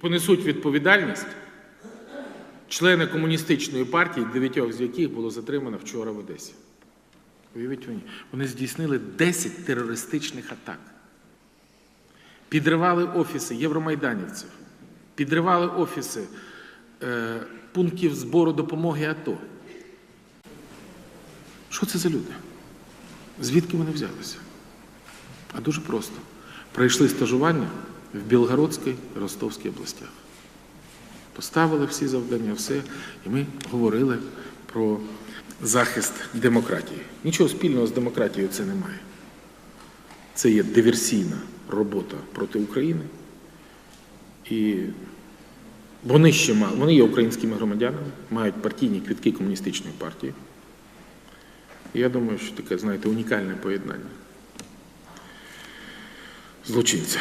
понесуть відповідальність члени комуністичної партії, дев'ятьох з яких було затримано вчора в Одесі. Уявіть мені, вони здійснили 10 терористичних атак. Підривали офіси євромайданівців, підривали офіси е, пунктів збору допомоги АТО. Що це за люди? Звідки вони взялися? А дуже просто. Пройшли стажування в Білгородській Ростовській областях. Поставили всі завдання, все, і ми говорили про захист демократії. Нічого спільного з демократією це немає. Це є диверсійна робота проти України. І вони ще мали, вони є українськими громадянами, мають партійні квітки комуністичної партії. І я думаю, що таке, знаєте, унікальне поєднання злочинця.